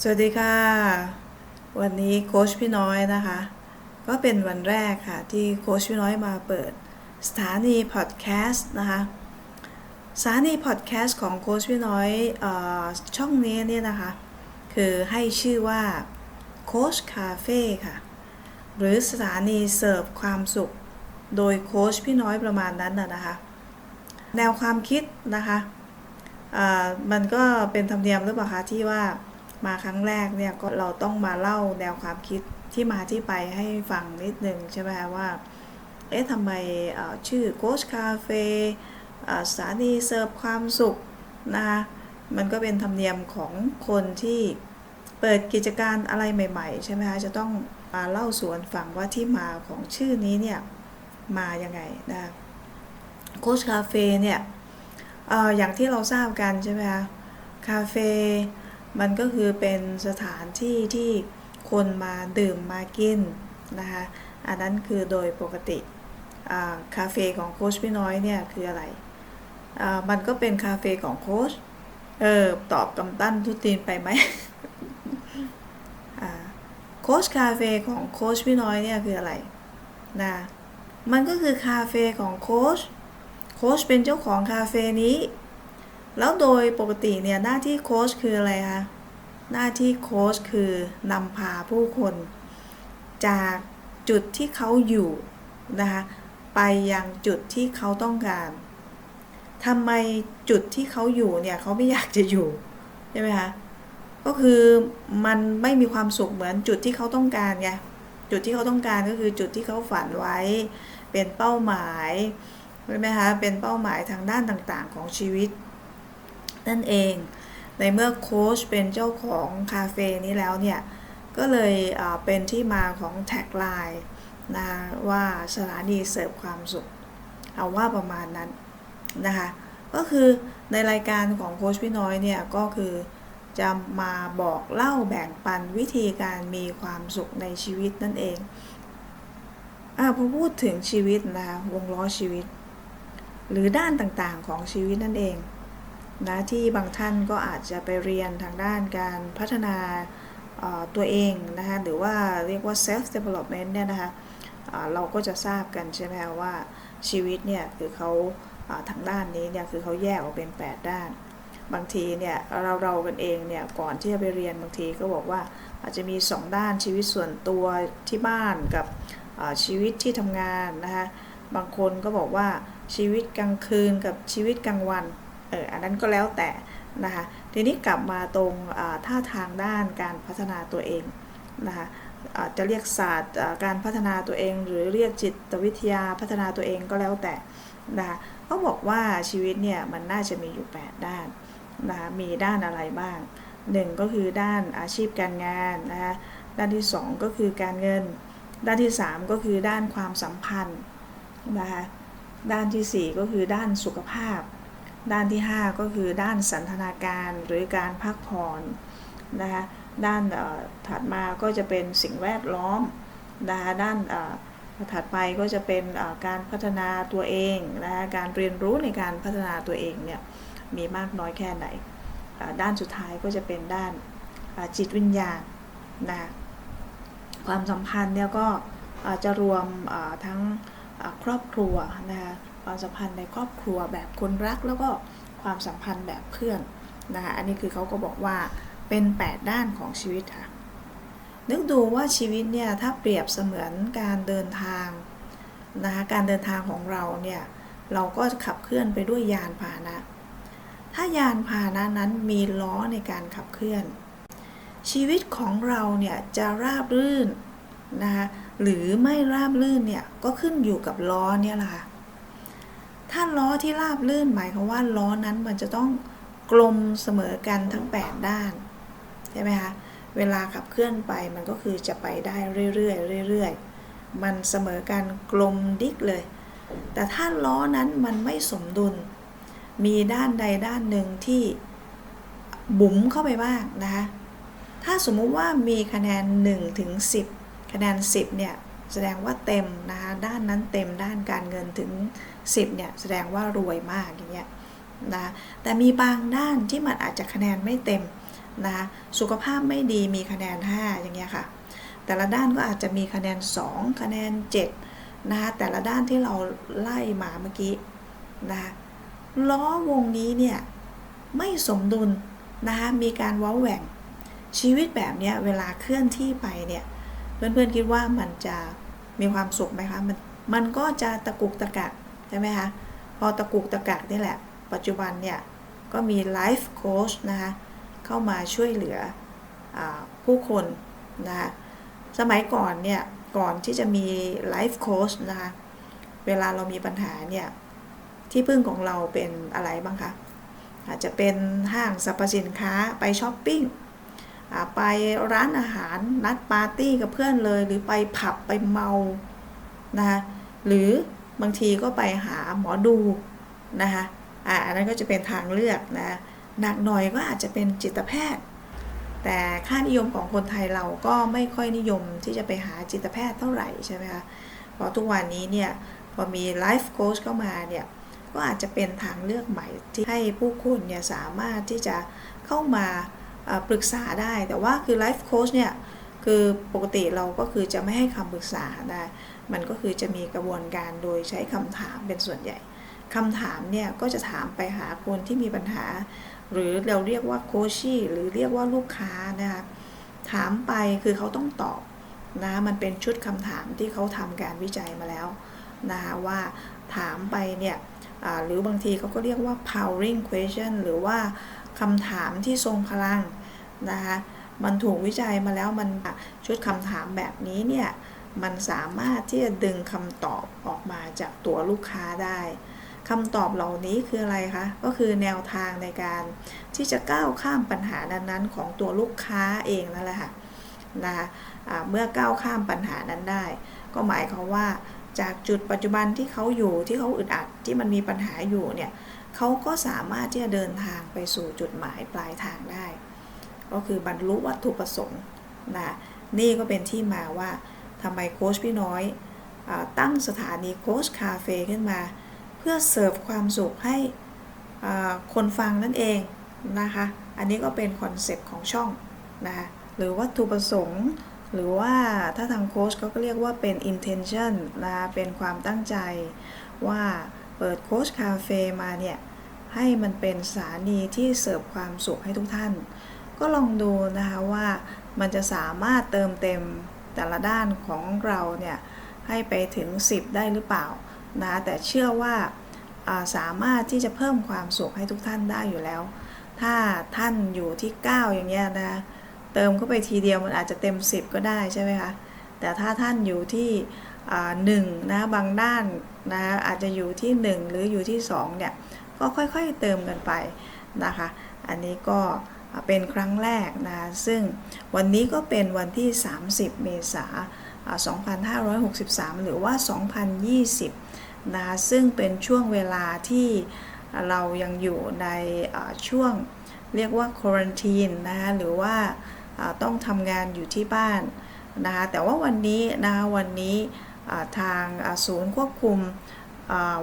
สวัสดีค่ะ วันนี้โค้ชพี่น้อยนะคะ ก็เป็นวันแรกค่ะ ที่โค้ชพี่น้อยมาเปิดสถานีพอดแคสต์นะคะสถานีพอดแคสต์ของโค้ชพี่น้อยออช่องนี้เนี่ยนะคะ คือให้ชื่อว่าโค้ชคาเฟ่ค่ะ หรือสถานีเสิร์ฟความสุข โดยโค้ชพี่น้อยประมาณนั้นนะคะ แนวความคิดนะคะมันก็เป็นธรรมเนียมหรือเปล่าคะที่ว่า มาครั้งแรกเนี่ยก็เราต้องมาเล่าแนวความคิดที่มาที่ไปให้ฟังนิดนึงใช่ไหมว่า เอ๊ะทำไมชื่อโกชคาเฟ่สถานีเสิร์ฟความสุขนะคะมันก็เป็นธรรมเนียมของคนที่เปิดกิจการอะไรใหม่ ๆ ใช่ไหมคะจะต้องมาเล่าสวนฟังว่าที่มาของชื่อนี้เนี่ยมายังไงนะคะโกชคาเฟ่เนี่ยออย่างที่เราทราบกันใช่ไหมคะคาเฟ่ มันก็คือเป็นสถานที่ที่คนมาดื่มมากินนะคะอันนั้นคือโดยปกติคาเฟ่ของโค้ชพี่น้อยเนี่ยคืออะไร มันก็เป็นคาเฟ่ของโค้ชเออตอบกำตั้นทุตีนไปไหมโค้ชคาเฟ่ของโค้ชพี่น้อยเนี่ยคืออะไรนะมันก็คือคาเฟ่ของโค้ชโค้ชเป็นเจ้าของคาเฟ่นี้ แล้วโดยปกติเนี่ยหน้าที่โค้ชคืออะไรคะ หน้าที่โค้ชคือนำพาผู้คน จากจุดที่เขาอยู่นะคะไปยังจุดที่เขาต้องการทำไมจุดที่เขาอยู่เนี่ยเขาไม่อยากจะอยู่ใช่ไหมคะก็คือมันไม่มีความสุขเหมือนจุดที่เขาต้องการไงจุดที่เขาต้องการก็คือจุดที่เขาฝันไว้ เป็นเป้าหมายใช่ไหมคะเป็นเป้าหมายทางด้านต่างๆ ของชีวิต นั่นเอง ในเมื่อโค้ชเป็นเจ้าของคาเฟ่นี้แล้วเนี่ย ก็เลยเป็นที่มาของแท็กไลน์นะว่าสถานีเสิร์ฟความสุข เอาว่าประมาณนั้นนะคะก็คือในรายการของโค้ชพี่น้อยเนี่ยก็คือจะมาบอกเล่าแบ่งปันวิธีการมีความสุขในชีวิตนั่นเองอ่าพอพูดถึงชีวิตนะคะวงล้อชีวิต หรือด้านต่างๆของชีวิตนั่นเอง นะที่บางท่านก็อาจจะไปเรียนทางด้านการพัฒนาตัวเองนะคะหรือว่าเรียกว่า self development เนี่ยนะคะเราก็จะทราบกันใช่ไหมว่าชีวิตเนี่ยคือเขาทางด้านนี้เนี่ยคือเขาแยกออกเป็น 8 ด้าน บางทีเนี่ยเราเรากันเองเนี่ยก่อนที่จะไปเรียนบางทีก็บอกว่าอาจจะมี 2 ด้านชีวิตส่วนตัวที่บ้านกับชีวิตที่ทำงานนะคะบางคนก็บอกว่าชีวิตกลางคืนกับชีวิตกลางวัน เอออันนั้นก็แล้วแต่นะคะทีนี้กลับมาตรงท่าทางด้านการพัฒนาตัวเองนะคะจะเรียกศาสตร์การพัฒนาตัวเอง หรือเรียกจิตวิทยาพัฒนาตัวเองก็แล้วแต่นะคะเขาบอกว่าชีวิตเนี่ยมันน่าจะมีอยู่ 8 ด้านนะคะมีด้านอะไรบ้าง 1 ก็คือด้านอาชีพการงานนะคะด้านที่ 2 ก็คือการเงิน ด้านที่ 3 ก็คือด้านความสัมพันธ์นะคะด้านที่ 4 ก็คือด้านสุขภาพ ด้านที่ 5 ก็คือด้านสันทนาการหรือการพักผ่อนนะคะด้านถัดมาก็จะเป็นสิ่งแวดล้อมนะคะด้านถัดไปก็จะเป็นการพัฒนาตัวเองนะคะการเรียนรู้ในการพัฒนาตัวเองเนี่ยมีมากน้อยแค่ไหน ด้านสุดท้ายก็จะเป็นด้านจิตวิญญาณนะความสัมพันธ์เนี่ยก็จะรวมทั้งครอบครัวนะคะ ความสัมพันธ์ในครอบครัวแบบคนรักแล้วก็ความสัมพันธ์แบบเพื่อนนะคะอันนี้คือเขาก็บอกว่าเป็น 8 ด้านของชีวิตค่ะ นึกดูว่าชีวิตเนี่ยถ้าเปรียบเสมือนการเดินทางนะคะการเดินทางของเราเนี่ยเราก็ขับเคลื่อนไปด้วยยานพาหนะ ถ้ายานพาหนะนั้นมีล้อในการขับเคลื่อน ชีวิตของเราเนี่ยจะราบรื่นนะคะหรือไม่ราบรื่นเนี่ยก็ขึ้นอยู่กับล้อเนี่ยแหละค่ะ ถ้าล้อที่ราบลื่นหมายความว่าล้อนั้นมันจะต้องกลมเสมอกันทั้ง 8 ด้านใช่ไหมคะเวลาขับเคลื่อนไปมันก็คือจะไปได้เรื่อยๆเรื่อยๆมันเสมอกันกลมดิกเลย แต่ถ้าล้อนั้นมันไม่สมดุล มีด้านใดด้านหนึ่งที่บุ๋มเข้าไปบ้างนะคะถ้าสมมุติว่ามีคะแนน1ถึง10 คะแนน 10เนี่ย แสดงว่าเต็มนะคะด้านนั้นเต็มด้านการเงินถึง 10เนี่ยแสดงว่ารวยมากอย่างเงี้ยนะแต่มีบางด้านที่มันอาจจะคะแนนไม่เต็มนะคะสุขภาพไม่ดีมีคะแนน 5 อย่างเงี้ยค่ะ แต่ละด้านก็อาจจะมีคะแนน 2 คะแนน7นะคะแต่ละด้านที่เราไล่มาเมื่อกี้นะคะล้อวงนี้เนี่ยไม่สมดุลนะคะมีการว้าแหว่งชีวิตแบบเนี้ยเวลาเคลื่อนที่ไปเนี่ยเพื่อนๆคิดว่ามันจะ มีความสุขไหมคะ มันมันก็จะตะกุกตะกักใช่ไหมคะ พอตะกุกตะกักนี่แหละ ปัจจุบันเนี่ย ก็มีไลฟ์โค้ชนะคะ เข้ามาช่วยเหลืออผู้คนนะคะสมัยก่อนเนี่ย ก่อนที่จะมีไลฟ์โค้ชนะคะ เวลาเรามีปัญหาเนี่ย ที่พึ่งของเราเป็นอะไรบ้างคะอาจจะเป็นห้างสรรพสินค้าไปช้อปปิ้ง ไปร้านอาหารนัดปาร์ตี้กับเพื่อนเลย หรือไปผับไปเมานะคะหรือบางทีก็ไปหาหมอดูนะคะอ่าอันนั้นก็จะเป็นทางเลือกนะหนักหน่อยก็อาจจะเป็นจิตแพทย์ แต่ค่านิยมของคนไทยเราก็ไม่ค่อยนิยมที่จะไปหาจิตแพทย์เท่าไหร่ใช่ไหมคะเพราะทุกวันนี้เนี่ยพอมีไลฟ์โค้ชเข้ามาเนี่ยก็อาจจะเป็นทางเลือกใหม่ที่ให้ผู้คนเนี่ยสามารถที่จะเข้ามา ปรึกษาได้แต่ว่าคือไลฟ์โค้ชเนี่ยคือปกติเราก็คือจะไม่ให้คำปรึกษาได้ มันก็คือจะมีกระบวนการโดยใช้คำถามเป็นส่วนใหญ่คำถามเนี่ยก็จะถามไปหาคนที่มีปัญหา หรือเราเรียกว่าโคชชี่หรือเรียกว่าลูกค้านะคะถามไปคือเขาต้องตอบนะมันเป็นชุดคำถามที่เขาทำการวิจัยมาแล้วนะคะว่าถามไปเนี่ยหรือบางทีเขาก็เรียกว่า powering question หรือว่า คำถามที่ทรงพลังนะคะมันถูกวิจัยมาแล้วมันชุดคำถามแบบนี้เนี่ยมันสามารถที่จะดึงคำตอบออกมาจากตัวลูกค้าได้คำตอบเหล่านี้คืออะไรคะ ก็คือแนวทางในการที่จะก้าวข้ามปัญหานั้นๆ ของตัวลูกค้าเองนั่นแหละค่ะนะคะเมื่อก้าวข้ามปัญหานั้นได้ ก็หมายความว่าจากจุดปัจจุบันที่เขาอยู่ที่เขาอึดอัดที่มันมีปัญหาอยู่เนี่ย เขาก็สามารถที่จะเดินทางไปสู่จุดหมายปลายทางได้ ก็คือบรรลุวัตถุประสงค์นะนี่ก็เป็นที่มาว่าทำไมโค้ชพี่น้อยอตั้งสถานีโค้ชคาเฟ่ขึ้นมา เพื่อเสิร์ฟความสุขให้คนฟังนั่นเองนะคะ อันนี้ก็เป็นคอนเซปต์ของช่องนะคะหรือวัตถุประสงค์หรือว่าถ้าทางโค้ชเขาก็เรียกว่าเป็น intention นะะเป็นความตั้งใจว่า เปิดโค้ชคาเฟ่มาเนี่ย ให้มันเป็นสถานีที่เสิร์ฟความสุขให้ทุกท่าน ก็ลองดูนะคะว่ามันจะสามารถเติมเต็มแต่ละด้านของเราเนี่ย ให้ไปถึง 10 ได้หรือเปล่านะแต่เชื่อว่าาสามารถที่จะเพิ่มความสุขให้ทุกท่านได้อยู่แล้ว ถ้าท่านอยู่ที่ 9 อย่างเงี้ยนะเติมเข้าไปทีเดียวมันอาจจะเต็ม 10 ก็ได้ใช่ไหมคะแต่ถ้าท่านอยู่ที่ หนึ่งนะบางด้านนะอาจจะอยู่ที่ 1 หรืออยู่ที่2เนี่ยก็ค่อยๆเติมกันไปนะคะ อันนี้ก็เป็นครั้งแรกนะซึ่งวันนี้ก็เป็นวันที่ 30 เมษายน2563 หรือว่า 2020นะซึ่งเป็นช่วงเวลาที่เรายังอยู่ในช่วงเรียกว่าควอนตีนนะคะหรือว่าต้องทำงานอยู่ที่บ้านนะคะแต่ว่าวันนี้นะคะวันนี้ ทางศูนย์ควบคุม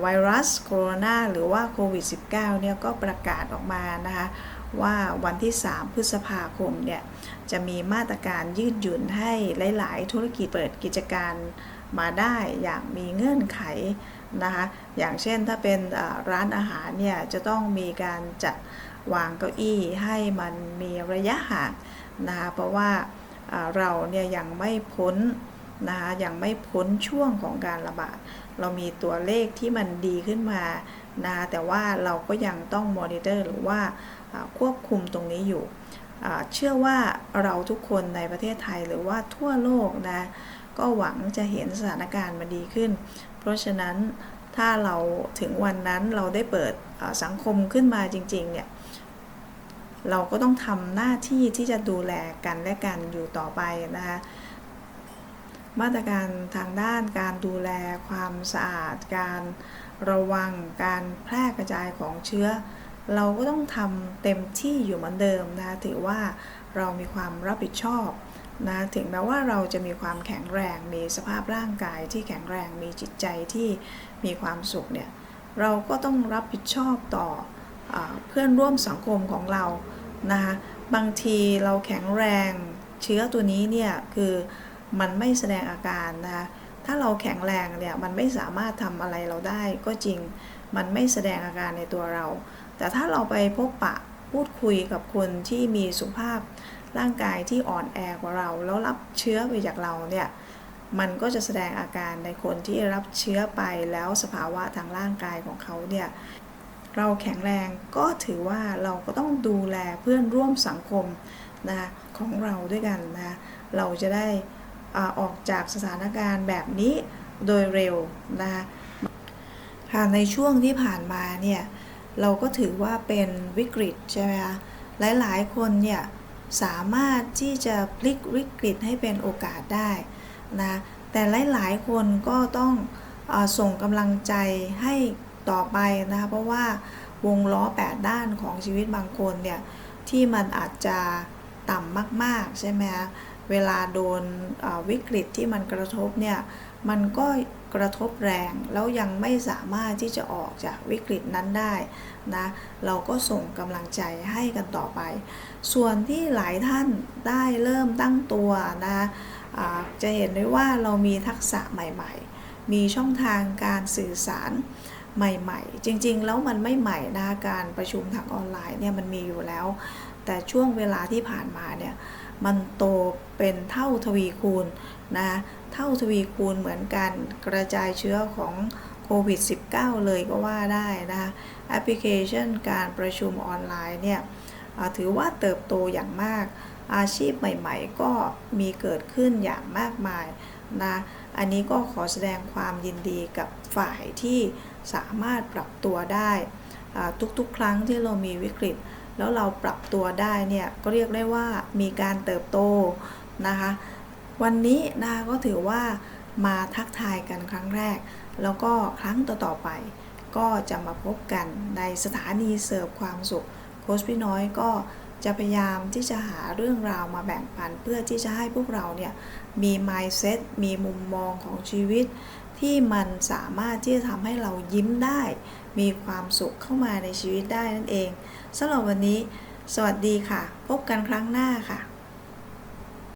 ไวรัสโคโรนาหรือว่าโควิด -19 เนี่ยก็ประกาศออกมานะคะว่าวันที่ 3 พฤษภาคมเนี่ยจะมีมาตรการยืดหยุ่นให้หลาย ๆ ธุรกิจเปิดกิจการมาได้อย่างมีเงื่อนไขนะคะอย่างเช่นถ้าเป็นร้านอาหารเนี่ยจะต้องมีการจัดวางเก้าอี้ให้มันมีระยะห่างนะคะเพราะว่าเราเนี่ยยังไม่พ้น นะคะยังไม่พ้นช่วงของการระบาด เรามีตัวเลขที่มันดีขึ้นมานะคะแต่ว่าเราก็ยังต้องมอนิเตอร์หรือว่าควบคุมตรงนี้อยู่ เชื่อว่าเราทุกคนในประเทศไทยหรือว่าทั่วโลกนะก็หวังจะเห็นสถานการณ์มันดีขึ้น เพราะฉะนั้นถ้าเราถึงวันนั้นเราได้เปิดสังคมขึ้นมาจริงๆเนี่ยเราก็ต้องทำหน้าที่ที่จะดูแลกันและกันอยู่ต่อไปนะคะ มาตรการทางด้านการดูแลความสะอาด การระวังการแพร่กระจายของเชื้อ เราก็ต้องทำเต็มที่อยู่เหมือนเดิมนะถือว่าเรามีความรับผิดชอบนะถึงแม้ว่าเราจะมีความแข็งแรง มีสภาพร่างกายที่แข็งแรงมีจิตใจที่มีความสุขเนี่ยเราก็ต้องรับผิดชอบต่ออเพื่อนร่วมสังคมของเรานะคะบางทีเราแข็งแรงเชื้อตัวนี้เนี่ยคือ มันไม่แสดงอาการนะคะถ้าเราแข็งแรงเนี่ยมันไม่สามารถทำอะไรเราได้ก็จริงมันไม่แสดงอาการในตัวเรา แต่ถ้าเราไปพบปะพูดคุยกับคนที่มีสุขภาพร่างกายที่อ่อนแอกว่าเรา แล้วรับเชื้อไปจากเราเนี่ยมันก็จะแสดงอาการในคนที่รับเชื้อไปแล้วสภาวะทางร่างกายของเขาเนี่ยเราแข็งแรงก็ถือว่าเราก็ต้องดูแลเพื่อนร่วมสังคมนะคะของเราด้วยกันนะคะเราจะได้ ออกจากสถานการณ์แบบนี้โดยเร็วนะคะค่ะในช่วงที่ผ่านมาเนี่ยเราก็ถือว่าเป็นวิกฤตใช่ไหมคะหลายๆ คนเนี่ยสามารถที่จะพลิกวิกฤตให้เป็นโอกาสได้นะแต่หลายๆ คนก็ต้องอส่งกำลังใจให้ต่อไปนะคะเพราะว่าวงล้อ 8 ด้านของชีวิตบางคนเนี่ยที่มันอาจจะต่ำมาก ๆ ใช่ไหมคะ เวลาโดนวิกฤตที่มันกระทบเนี่ยมันก็กระทบแรงแล้วยังไม่สามารถที่จะออกจากวิกฤตนั้นได้นะเราก็ส่งกำลังใจให้กันต่อไป ส่วนที่หลายท่านได้เริ่มตั้งตัวนะอ่าจะเห็นได้ว่าเรามีทักษะใหม่ๆ มีช่องทางการสื่อสารใหม่ๆ จริงๆ แล้วมันไม่ใหม่นะการประชุมทางออนไลน์เนี่ยมันมีอยู่แล้ว แต่ช่วงเวลาที่ผ่านมาเนี่ย มันโตเป็นเท่าทวีคูณนะเท่าทวีคูณเหมือนกันกระจายเชื้อของโควิด -19 เลยก็ว่าได้นะคะแอปพลิเคชันการประชุมออนไลน์เนี่ยถือว่าเติบโตอย่างมาก อาชีพใหม่ๆ ก็มีเกิดขึ้นอย่างมากมายนะอันนี้ก็ขอแสดงความยินดีกับฝ่ายที่สามารถปรับตัวได้ ทุกๆ ครั้งที่เรามีวิกฤต แล้วเราปรับตัวได้เนี่ยก็เรียกได้ว่ามีการเติบโตนะคะ วันนี้นะคะก็ถือว่ามาทักทายกันครั้งแรก แล้วก็ครั้งต่อๆไป ก็จะมาพบกันในสถานีเสิร์ฟความสุขโค้ชพี่น้อยก็จะพยายามที่จะหาเรื่องราวมาแบ่งปัน เพื่อที่จะให้พวกเราเนี่ยมี mindset มีมุมมองของชีวิต ที่มันสามารถที่จะทำให้เรายิ้มได้ มีความสุขเข้ามาในชีวิตได้นั่นเอง สำหรับวันนี้ สวัสดีค่ะ พบกันครั้งหน้าค่ะ